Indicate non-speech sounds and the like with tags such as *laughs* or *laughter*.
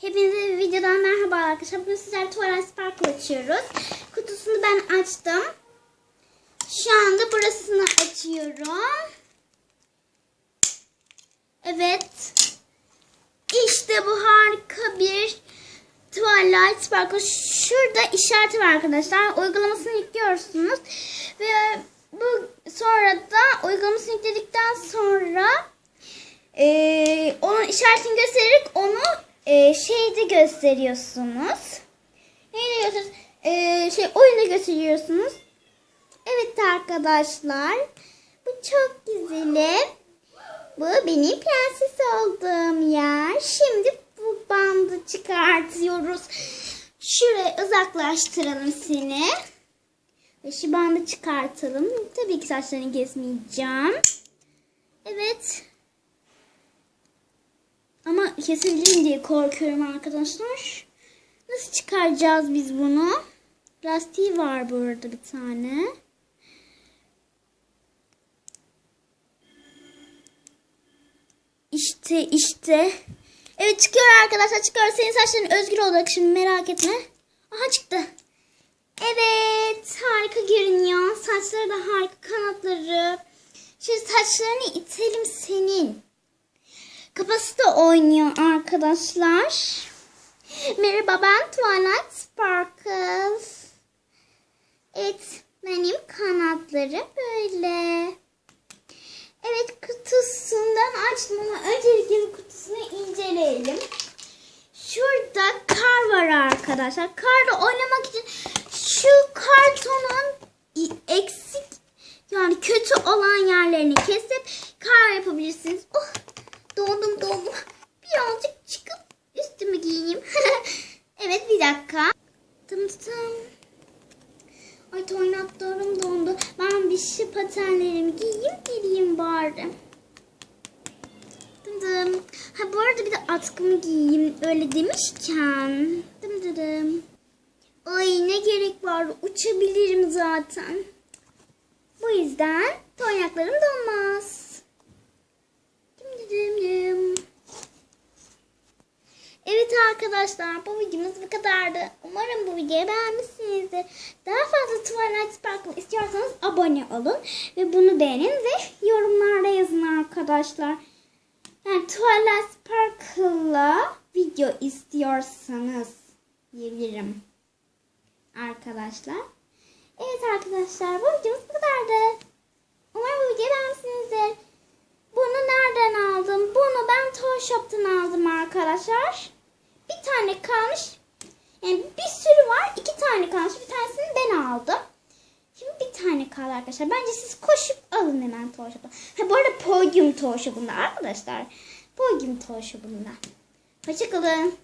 Hepinize videodan merhaba arkadaşlar. Bugün sizlerle Twilight Sparkle açıyoruz. Kutusunu ben açtım. Şu anda burasını açıyorum. Evet. İşte bu harika bir Twilight Sparkle. Şurada işareti var arkadaşlar. Uygulamasını yüklüyorsunuz. Ve bu sonra da uygulamasını yükledikten sonra ee, onun işaretini göstererek onu e, şeyde gösteriyorsunuz. Neyde gösteriyorsunuz? Ee, şey oyunda gösteriyorsunuz. Evet arkadaşlar. Bu çok güzel. Bu benim prenses olduğum yer. Şimdi bu bandı çıkartıyoruz. Şuraya uzaklaştıralım seni. Ve şu bandı çıkartalım. Tabii ki saçlarını kesmeyeceğim. Evet. Kesebilirim diye korkuyorum arkadaşlar. Nasıl çıkaracağız biz bunu? Lastiği var burada bir tane. İşte işte. Evet çıkıyor arkadaşlar çıkıyor. Senin saçların özgür olacak şimdi merak etme. Aha çıktı. Evet harika görünüyor. Saçları da harika kanatları. Şimdi saçlarını itelim senin. Kafası da oynuyor arkadaşlar. Merhaba ben Twilight Sparkle. Evet benim kanatları böyle. Evet kutusundan açtım ama öncelikle kutusunu inceleyelim. Şurada kar var arkadaşlar. Karla oynamak için şu kartonun eksik yani kötü olan yerlerini kesip kar yapabilirsiniz. Oh Dondum dondum. Birazcık çıkıp üstümü giyeyim. *laughs* evet bir dakika. Tım tım. Ay toynaklarım dondu. Ben bir şey patenlerimi giyeyim geleyim bari. Dım dım. Ha bu arada bir de atkımı giyeyim öyle demişken. Dım dım dım. Ay ne gerek var uçabilirim zaten. Bu yüzden toynaklarım donmaz. Evet arkadaşlar bu videomuz bu kadardı. Umarım bu videoyu beğenmişsinizdir. Daha fazla Twilight Sparkle istiyorsanız abone olun. Ve bunu beğenin ve yorumlarda yazın arkadaşlar. Yani Twilight Sparkle'la video istiyorsanız diyebilirim. Arkadaşlar. Evet arkadaşlar bu videomuz bu kadardı. Umarım bu videoyu beğenmişsinizdir. Bunu nereden aldım? Bunu ben Toy Shop'tan aldım arkadaşlar. Tane kalmış. Yani bir sürü var. iki tane kalmış. Bir tanesini ben aldım. Şimdi bir tane kaldı arkadaşlar. Bence siz koşup alın hemen Shop'tan. Ha, bu arada Podium Toy Shop'unda arkadaşlar. Podium Toy Shop'unda. Hoşçakalın.